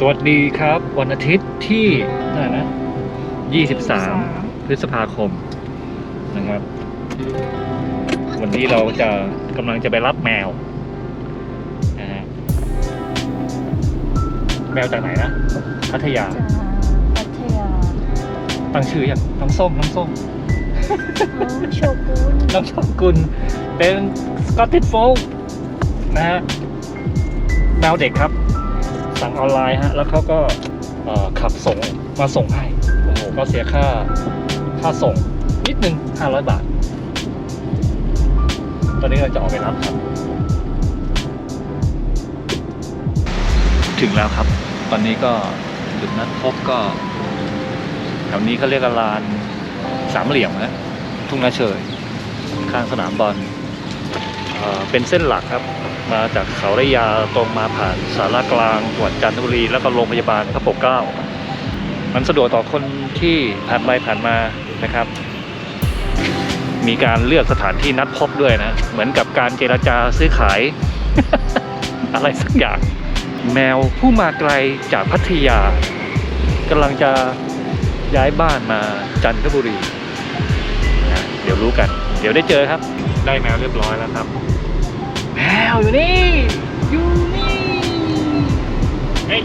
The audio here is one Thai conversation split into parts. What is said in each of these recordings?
สวัสดีครับ วันอาทิตย์ที่น่านะ 23 พฤษภาคมนะครับ วันนี้เราจะกำลังจะไปรับแมวนะฮะแมวจากไหนนะ พัทยา จากพัทยาตั้งชื่อยังน้องส้มน้องส้มน้องโชกุนน้องชอบกุลเป็นสกอตติชโฟลนะฮะแมวเด็กครับ สั่งออนไลน์ฮะแล้วเขาก็ขับส่งมาส่งให้โอ้โหก็เสียค่าค่าส่งนิดนึง 500 บาท ตอนนี้เราจะออกไปรับครับ ถึงแล้วครับ ตอนนี้ก็จุดนัดพบก็แถวนี้เขาเรียกลานสามเหลี่ยมนะทุ่งนาเฉยข้างสนามบอลเเป็นเส้นหลักครับ มาจากเขาระยาตรงมาผ่านสารากลางจังหวัดจันทบุรี แล้วก็โรงพยาบาลพระปกเกล้า มันสะดวกต่อคนที่ผ่านไปผ่านมานะครับ มีการเลือกสถานที่นัดพบด้วยนะ เหมือนกับการเจราจาซื้อขาย อะไรสักอย่าง แมวผู้มาไกลจากพัทยากำลังจะย้ายบ้านมาจันทบุรีนะเดี๋ยวรู้กัน เดี๋ยวได้เจอครับ ได้แมวเรียบร้อยแล้วครับ แมวอยู่นี่ อยู่นี่ เฮ้ย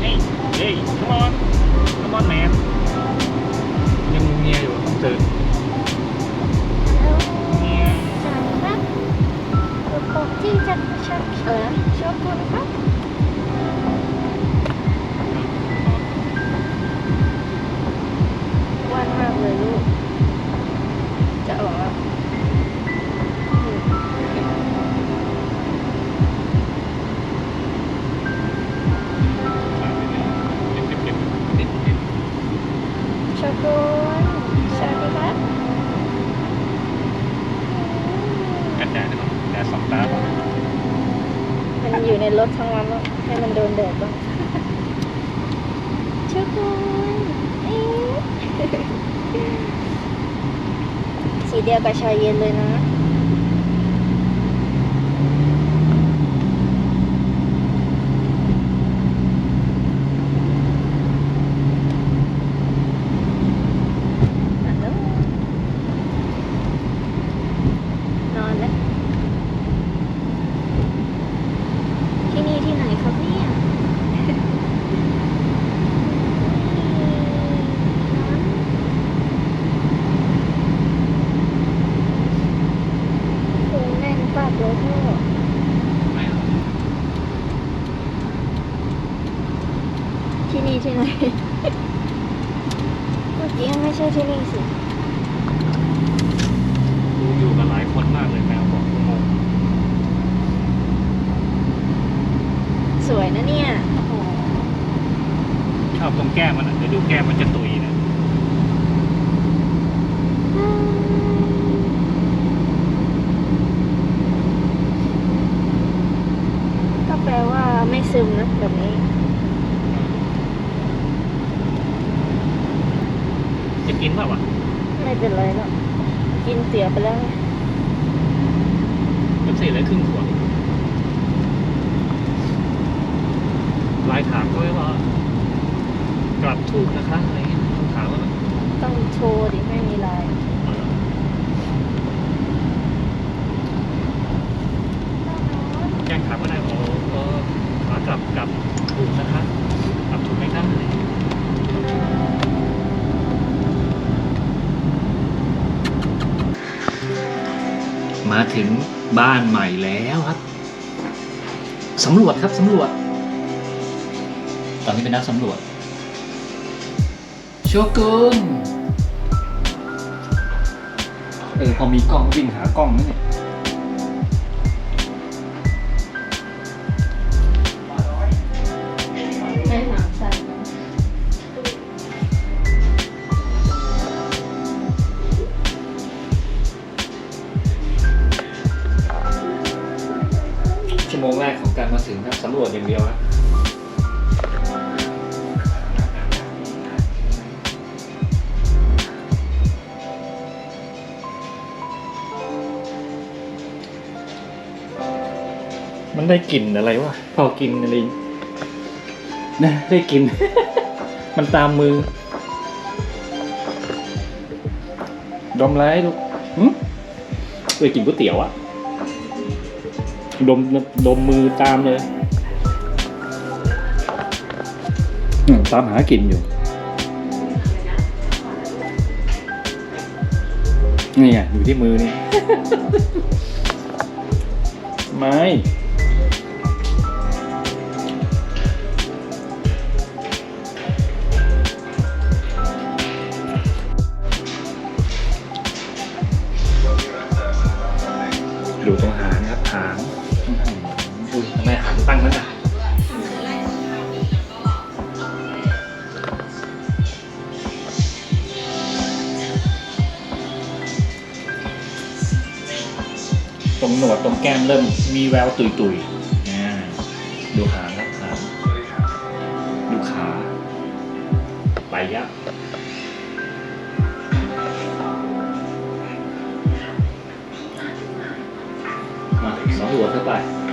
เฮ้ย เฮ้ย come on come on man ยังเงียอยู่ต้องตื่นเงียจากครับปกที่จะชอบเออโชกุนครับ ในรถทั้งวันแล้วให้มันโดนแดดบ้างโชกุนเอ๊ะสีเดียวกับชายเย็นเลยนะ นอนแล้ว ที่นี่ที่ไหนครับเนี่ย โอ้แน่นปากเลยพ่อที่นี่ที่ไหนเมื่อกี้ไม่ใช่ที่นี่สิดูอยู่กันหลายคนมากเลยแมวบอกงงสวยนะเนี่ยโอ้โหชอบตรงแก้มมันอะเดี๋ยวดูแก้มมันจะตุยนะ ก็แปลว่าไม่ซึมนะแบบนี้ จะ กินเปล่าวะไม่เป็นไรหรอกกินเสียไปแล้วไงเป็นสี่เลยครึ่งขวดลายถามเขาไว้ว่ากลับถูกนะคะอะไรเงี้ยคำถามว่าต้องโชว์ดิไม่มีลายแจ้งถามก็ได้บอกเออขากลับกลับถูกนะคะ มาถึงบ้านใหม่แล้วครับสำรวจครับสำรวจ ตอนนี้เป็นนักสำรวจโชกุนเออพอมีกล้องวิ่งหากล้องนั่นเนี่ย ได้กลิ่นอะไรวะพอกินอะไรนะได้กินมันตามมือ ดมไรลูกหึเคยกินก๋วยเตี๋ยวอะดมดมมือตามเลยอืมตามหากินอยู่ นี่ไงอยู่ที่มือนี่ ไม่ หางอุ้ยทำไมหางตั้งนั้นอะตรงหนวดตรงแก้มเริ่มมีแววตุยตุยดูหางครับหางดูขาไปยะ 左侧过